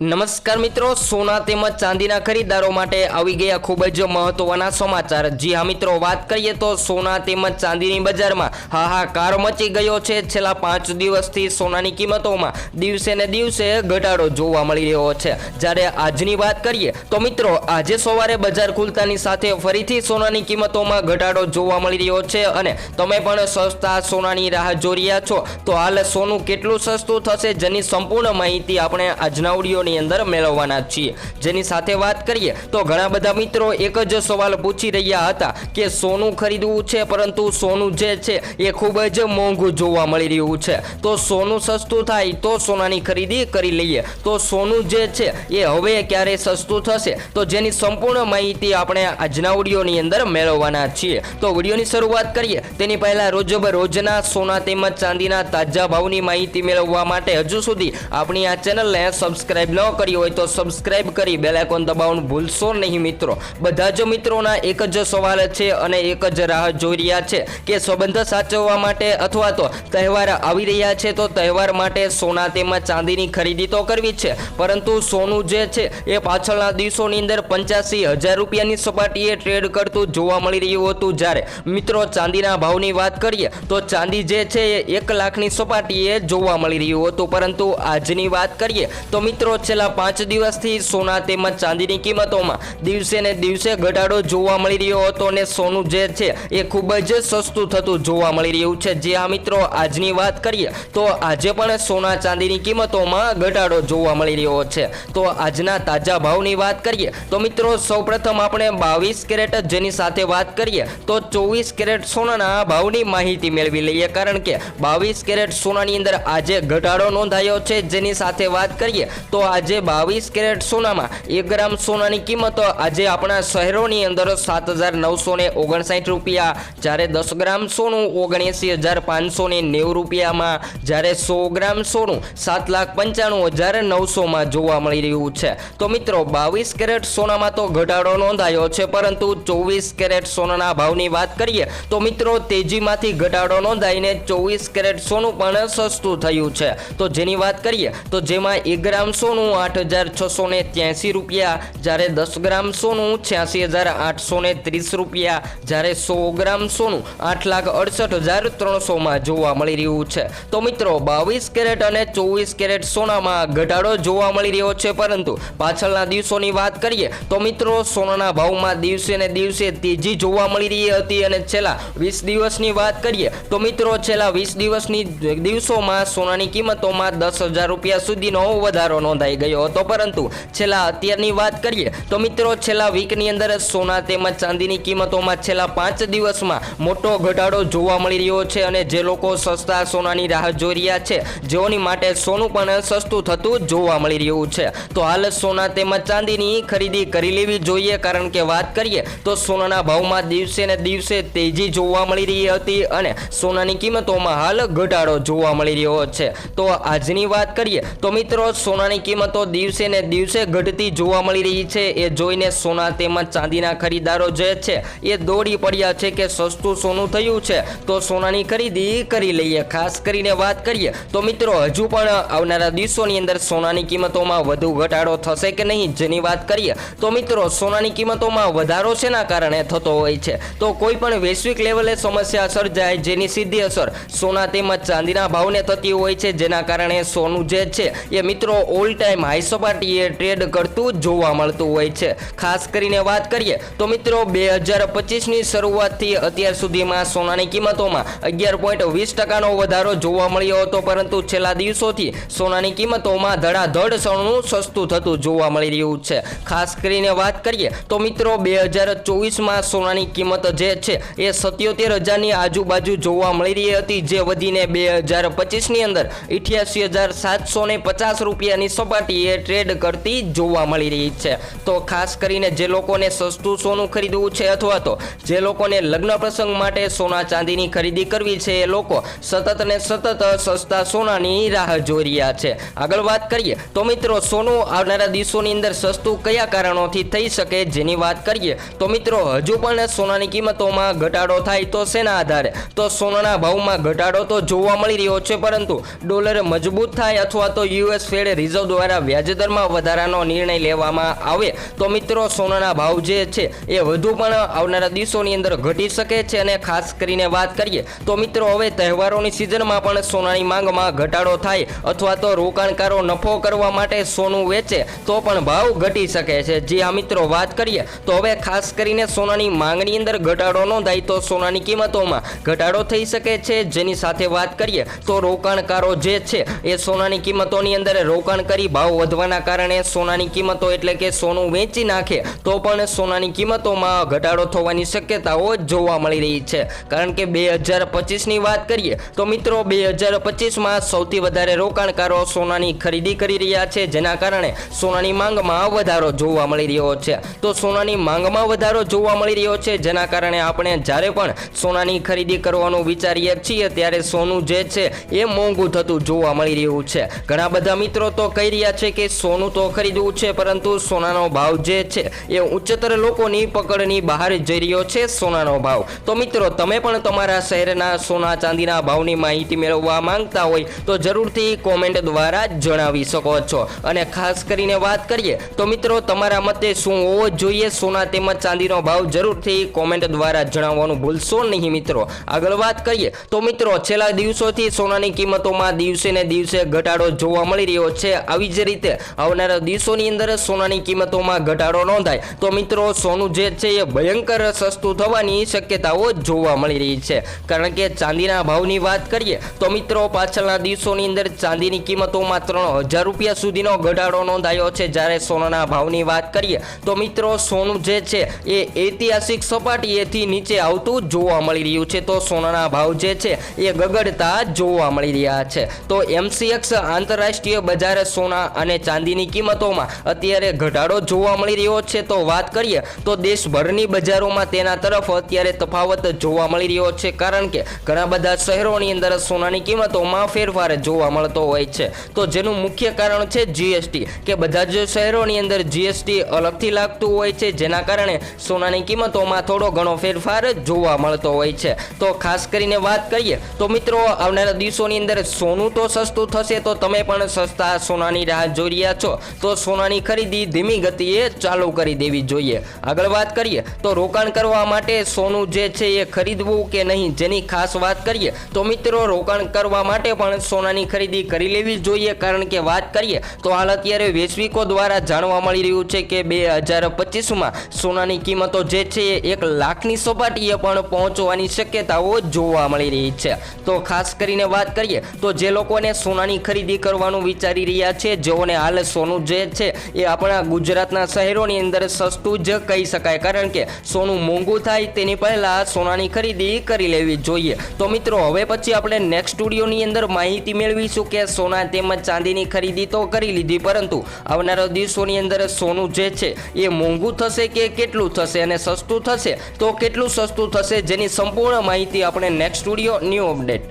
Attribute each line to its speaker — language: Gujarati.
Speaker 1: નમસ્કાર મિત્રો, સોના તેમજ ચાંદીના ખરીદદારો માટે આવી ગયા ખૂબ જ મહત્વના સમાચાર. જી હા મિત્રો, વાત કરીએ તો સોના તેમજ ચાંદીની બજારમાં હાહાકાર મચી ગયો છે. છેલ્લા પાંચ દિવસથી સોનાની કિંમતોમાં દિવસે ને દિવસે ઘટાડો જોવા મળી રહ્યો છે. જ્યારે આજની વાત કરીએ તો મિત્રો, આજે સવારે બજાર ખુલતાની સાથે ફરીથી સોનાની કિંમતોમાં ઘટાડો જોવા મળી રહ્યો છે અને તમે પણ સસ્તા સોનાની રાહ જોઈ રહ્યા છો. તો હાલ સોનું કેટલું સસ્તું થશે, જેની સંપૂર્ણ માહિતી આપણે આજના વિડીયોની અંદર મેળવવાના છીએ. જેની સાથે વાત કરીએ તો ઘણા બધા મિત્રો એક જ સવાલ પૂછી રહ્યા હતા કે સોનું ખરીદવું છે પરંતુ સોનું જે છે એ ખૂબ જ મોંઘું જોવા મળી રહ્યું છે. તો સોનું સસ્તું થાય તો સોનાની ખરીદી કરી લઈએ. તો સોનું જે છે એ હવે ક્યારે સસ્તું થશે? તો જેની સંપૂર્ણ માહિતી આપણે આજના વિડીયોની અંદર મેળવવાના છીએ. તો વિડીયોની શરૂઆત કરીએ. તેની પહેલા રોજબ રોજના સોના તેમજ ચાંદીના તાજા ભાવની માહિતી મેળવવા માટે હજુ સુધી આપણી આ ચેનલને સબસ્ક્રાઇબ ન કરી હોય તો સબસ્ક્રાઇબ કરી બેલ દબાવવાનું ભૂલશો નહીં મિત્રો. બધા જ મિત્રોના એક જ સવાલ છે અને એક જ રાહ જોઈ રહ્યા છે કે સંબંધ સાચવવા માટે અથવા તો તહેવાર આવી રહ્યા છે તો તહેવાર માટે સોના તેમજ ચાંદીની ખરીદી તો કરવી છે. પરંતુ સોનું જે છે એ પાછળના દિવસોની અંદર પંચ્યાસી હજાર રૂપિયાની સપાટીએ ટ્રેડ કરતું જોવા મળી રહ્યું હતું. જ્યારે મિત્રો ચાંદીના ભાવની વાત કરીએ તો ચાંદી જે છે એ એક લાખની સપાટીએ જોવા મળી રહ્યું હતું. પરંતુ આજની વાત કરીએ તો મિત્રો છેલ્લા પાંચ દિવસથી સોના તેમજ ચાંદીની કિંમતોમાં દિવસે ને દિવસે ઘટાડો જોવા મળી રહ્યો હતો અને સોનું જે છે એ ખૂબ જ સસ્તું થતું જોવા મળી રહ્યું છે. જે આ મિત્રો આજની વાત કરીએ તો આજે પણ સોના ચાંદીની કિંમતોમાં ઘટાડો જોવા મળી રહ્યો છે. તો આજના તાજા ભાવની વાત કરીએ તો મિત્રો સૌપ્રથમ આપણે બાવીસ કેરેટ જેની સાથે વાત કરીએ તો ચોવીસ કેરેટ સોનાના ભાવની માહિતી મેળવી લઈએ. કારણ કે બાવીસ કેરેટ સોનાની અંદર આજે ઘટાડો નોંધાયો છે. જેની સાથે વાત કરીએ તો આજે બાવીસ કેરેટ સોનામાં એક ગ્રામ સોનાની કિંમત આજે આપણા શહેરોની અંદર સાત હજાર નવસો ને ઓગણસાઠ રૂપિયા, જ્યારે દસ ગ્રામ સોનું ઓગણએંસી હજાર પાંચસો ને નેવું રૂપિયામાં, જ્યારે સો ગ્રામ સોનું સાત લાખ પંચાણું હજાર નવસોમાં જોવા મળી રહ્યું છે. તો મિત્રો, બાવીસ કેરેટ સોનામાં તો ઘટાડો નોંધાયો છે, પરંતુ ચોવીસ કેરેટ સોનાના ભાવની વાત કરીએ તો મિત્રો, તેજીમાંથી ઘટાડો નોંધાઈને ચોવીસ કેરેટ સોનું પણ સસ્તું થયું છે. તો જેની વાત કરીએ તો જેમાં એક ગ્રામ સોનું આઠ હજાર છસો ને ત્યાંસી રૂપિયા, જ્યારે દસ ગ્રામ સોનું, છ્યાસી હજાર આઠસો ને ત્રીસ રૂપિયા, જ્યારે સો ગ્રામ સોનું, આઠ લાખ અડસઠ હજાર ત્રણસોમાં જોવા મળી રહ્યું છે. તો મિત્રો, બાવીસ કેરેટ અને ચોવીસ કેરેટ સોનામાં ઘટાડો જોવા મળી રહ્યો છે, પરંતુ પાછળના દિવસોની વાત કરીએ, તો મિત્રો, સોનાના ભાવમાં દિવસે ને દિવસે તેજી જોવા મળી રહી હતી અને છેલ્લા વીસ દિવસની વાત કરીએ, તો મિત્રો, છેલ્લા વીસ દિવસની દિવસોમાં સોનાની કિંમતોમાં દસ હજાર રૂપિયા સુધીનો વધારો નોંધાઈ ગયો હતો. પરંતુ છેલ્લા અત્યારની વાત કરીએ તો મિત્રો છેલ્લા વીકની અંદર સોના તેમજ ચાંદીની કિંમતોમાં છેલ્લા પાંચ દિવસમાં મોટો ઘટાડો જોવા મળી રહ્યો છે અને જે લોકો સસ્તા સોનાની રાહ જોઈ રહ્યા છે, જેઓની માટે સોનું પણ સસ્તું થતું જોવા મળી રહ્યું છે. તો હાલ સોના તેમજ ચાંદીની ખરીદી કરી લેવી જોઈએ. કારણ કે વાત કરીએ તો સોનાના ભાવમાં દિવસે ને દિવસે તેજી જોવા મળી રહી હતી અને સોનાની કિંમતોમાં હાલ ઘટાડો જોવા મળી રહ્યો છે. તો આજની વાત કરીએ તો મિત્રો સોનાની કિંમતો દિવસે ને દિવસે ઘટતી જોવા મળી રહી છે. એ જોઈને સોના તેમજ ચાંદીના ખરીદારો જે છે, એ દોડી પડ્યા છે કે સસ્તું સોનું થયું છે. તો સોનાની ખરીદી કરી લઈએ. ખાસ કરીને વાત કરીએ તો મિત્રો, હજુ પણ આવનારા દિવસોની અંદર સોનાની કિંમતોમાં વધુ ઘટાડો થશે કે નહીં જેની વાત કરીએ તો મિત્રો, સોનાની કિંમતોમાં વધારો શેના કારણે થતો હોય છે? તો કોઈ પણ વૈશ્વિક લેવલે સમસ્યા સર્જાય જેની સીધી અસર સોના તેમજ ચાંદીના ભાવને થતી હોય છે. જેના કારણે સોનું જે છે, એ મિત્રો ઓલ ટાઈમ હાઈ સપાટીએ ટ્રેડ કરતું જોવા મળતું હોય છે. ખાસ કરીને વાત કરીએ તો મિત્રો, બે હજાર પચીસની શરૂઆતથી અત્યાર સુધીમાં સોનાની કિંમતોમાં અગિયાર પોઈન્ટ વીસ ટકાનો વધારો જોવા મળ્યો હતો, પરંતુ છેલ્લા દિવસોથી સોનાની કિંમતોમાં ધડાધડ સોનું સસ્તું થતું જોવા મળી રહ્યું છે. ખાસ કરીને વાત કરીએ તો મિત્રો, બે હજાર ચોવીસમાં સોનાની કિંમત જે છે એ સત્યોતેર હજારની આજુબાજુ જોવા મળી રહી હતી, જે વધીને બે હજાર પચીસની અંદર અઠ્યાસી હજાર સાતસો ને પચાસ રૂપિયાની સપાટીએ ટ્રેડ કરતી જોવા મળી રહી છે. તો ખાસ કરીને જે લોકોને સસ્તું સોનું ખરીદવું છે અથવા તો જે લોકોને લગ્ન પ્રસંગ માટે સોના ચાંદીની ખરીદી કરવી છે, એ લોકો સતત ને સતત સસ્તા સોનાની રાહ જોઈ રહ્યા છે. આગળ વાત કરીએ તો મિત્રો, સોનું આવનારા દિવસોની અંદર સસ્તું કયા કારણોથી થઈ શકે જેની વાત કરીએ તો મિત્રો, હજુ પણ સોનાની કિંમતોમાં ઘટાડો થાય તો શેના આધારે? તો સોનાના ભાવમાં ઘટાડો તો જોવા મળી રહ્યો છે, પરંતુ ડોલર મજબૂત થાય અથવા તો યુએસ ફેડ રિઝર્વ દ્વારા દ્વારા વ્યાજદરમાં વધારાનો નિર્ણય લેવામાં આવે તો મિત્રો, સોનાના ભાવ જે છે એ વધુ પણ આવનારા દિવસોની અંદર ઘટી શકે છે અને ખાસ કરીને વાત કરીએ તો મિત્રો, હવે તહેવારોની સિઝનમાં પણ સોનાની માંગમાં ઘટાડો થાય અથવા તો રોકાણકારો નફો કરવા માટે સોનું વેચે તો પણ ભાવ ઘટી શકે છે. જે આ મિત્રો, વાત કરીએ તો હવે ખાસ કરીને સોનાની માંગની અંદર ઘટાડો નોંધાય તો સોનાની કિંમતોમાં ઘટાડો થઈ શકે છે. જેની સાથે વાત કરીએ તો રોકાણકારો જે છે એ સોનાની કિંમતોની અંદર રોકાણ કરી ભાવ વધવાના કારણે સોનાની કિંમતો એટલે કે સોનું વેચી નાખે, તો પણ સોનાની કિંમતોમાં ઘટાડો થવાની શક્યતાઓ જોવા મળી રહી છે. કારણ કે બે હજાર પચીસની વાત કરીએ, તો મિત્રો બે હજાર પચીસમાં સૌથી વધારે રોકાણકારો સોનાની ખરીદી કરી રહ્યા છે, જેના કારણે સોનાની માંગમાં વધારો જોવા મળી રહ્યો છે. તો સોનાની માંગમાં વધારો જોવા મળી રહ્યો છે, જેના કારણે આપણે જ્યારે પણ સોનાની ખરીદી કરવાનું વિચારીએ છીએ, ત્યારે સોનું જે છે એ મોંઘું થતું જોવા મળી રહ્યું છે. ઘણા બધા મિત્રો તો કહી રહ્યા છે કે સોનું તો ખરીદવું છે, પરંતુ સોનાનો ભાવ જે છે એ ઉચ્ચતર લોકોની પકડની બહાર જઈ રહ્યો છે સોનાનો ભાવ. તો મિત્રો, તમે પણ તમારા શહેરના સોના ચાંદીના ભાવની માહિતી મેળવવા માંગતા હોય તો જરૂરથી કોમેન્ટ દ્વારા જણાવી શકો છો. અને ખાસ કરીને વાત કરીએ તો મિત્રો, તમારા મતે શું હોવો જોઈએ? સોના તેમજ ચાંદીનો ભાવ જરૂરથી કોમેન્ટ દ્વારા જણાવવાનું ભૂલશો નહીં મિત્રો. આગળ વાત કરીએ તો મિત્રો, છેલ્લા દિવસોથી સોનાની કિંમતોમાં દિવસે ને દિવસે ઘટાડો જોવા મળી રહ્યો છે. આવી જ રીતે આવનારા દિવસોની અંદર સોનાની કિંમતોમાં ઘટાડો નોંધાય. તો મિત્રો, સોનું જે છે એ ભયંકર સસ્તું થવાની શક્યતાઓ જોવા મળી રહી છે. કારણ કે ચાંદીના ભાવની વાત કરીએ, તો મિત્રો, પાછળના દિવસોની અંદર ચાંદીની કિંમતોમાં ત્રણ હજાર રૂપિયા સુધીનો ઘટાડો નોંધાયો છે. જ્યારે સોનાના ભાવની વાત કરીએ, તો મિત્રો, સોનું જે છે એ ઐતિહાસિક સપાટીએથી નીચે આવતું જોવા મળી રહ્યું છે. તો સોનાના ભાવ જે છે એ ગગડતા જોવા મળી રહ્યા છે. તો એમસીએક્સ આંતરરાષ્ટ્રીય બજાર સોના અને ચાંદીની કિંમતોમાં અત્યારે ઘટાડો જોવા મળી રહ્યો છે. તો વાત કરીએ તો દેશભરની બજારોમાં તેના તરફ અત્યારે તફાવત જોવા મળી રહ્યો છે. કારણ કે ઘણા બધા શહેરોની અંદર સોનાની કિંમતોમાં ફેરફાર જોવા મળતો હોય છે. તો જેનું મુખ્ય કારણ છે જીએસટી કે બધા જ શહેરોની અંદર જીએસટી અલગથી લાગતું હોય છે. જેના કારણે સોનાની કિંમતોમાં થોડો ઘણો ફેરફાર જોવા મળતો હોય છે. તો ખાસ કરીને વાત કરીએ તો મિત્રો આવનારા દિવસોની અંદર સોનું તો સસ્તું થશે, તો તમે પણ સસ્તા સોનાની રાહ જોઈ રહ્યા છો, તો સોનાની ખરીદી ધીમી ગતિએ ચાલુ કરી દેવી જોઈએ. આગળ વાત કરીએ, તો રોકાણ કરવા માટે સોનું જે છે એ ખરીદવું કે નહીં જેની ખાસ વાત કરીએ, તો મિત્રો રોકાણ કરવા માટે પણ સોનાની ખરીદી કરી લેવી જોઈએ. કારણ કે વાત કરીએ, તો હાલ અત્યારે વૈશ્વિકો દ્વારા જાણવા મળી રહ્યું છે કે બે હજાર પચીસમાં સોનાની કિંમતો જે છે એ એક લાખની સપાટીએ પણ પહોંચવાની શક્યતાઓ જોવા મળી રહી છે. તો ખાસ કરીને વાત કરીએ, તો જે લોકોને સોનાની ખરીદી કરવાનું વિચારી રહ્યા છે જેઓને હાલ સોનું જે છે એ આપણા ગુજરાતના શહેરોની અંદર સસ્તું જ કહી શકાય. કારણ કે સોનું મોંઘું થાય તેની પહેલાં સોનાની ખરીદી કરી લેવી જોઈએ. તો મિત્રો, હવે પછી આપણે નેક્સ્ટ સ્ટુડિયોની અંદર માહિતી મેળવીશું કે સોના તેમજ ચાંદીની ખરીદી તો કરી લીધી, પરંતુ આવનારા દિવસોની અંદર સોનું જે છે એ મોંઘું થશે કે કેટલું થશે અને સસ્તું થશે? તો કેટલું સસ્તું થશે? જેની સંપૂર્ણ માહિતી આપણે નેક્સ્ટ સ્ટુડિયો ન્યૂ અપડેટ.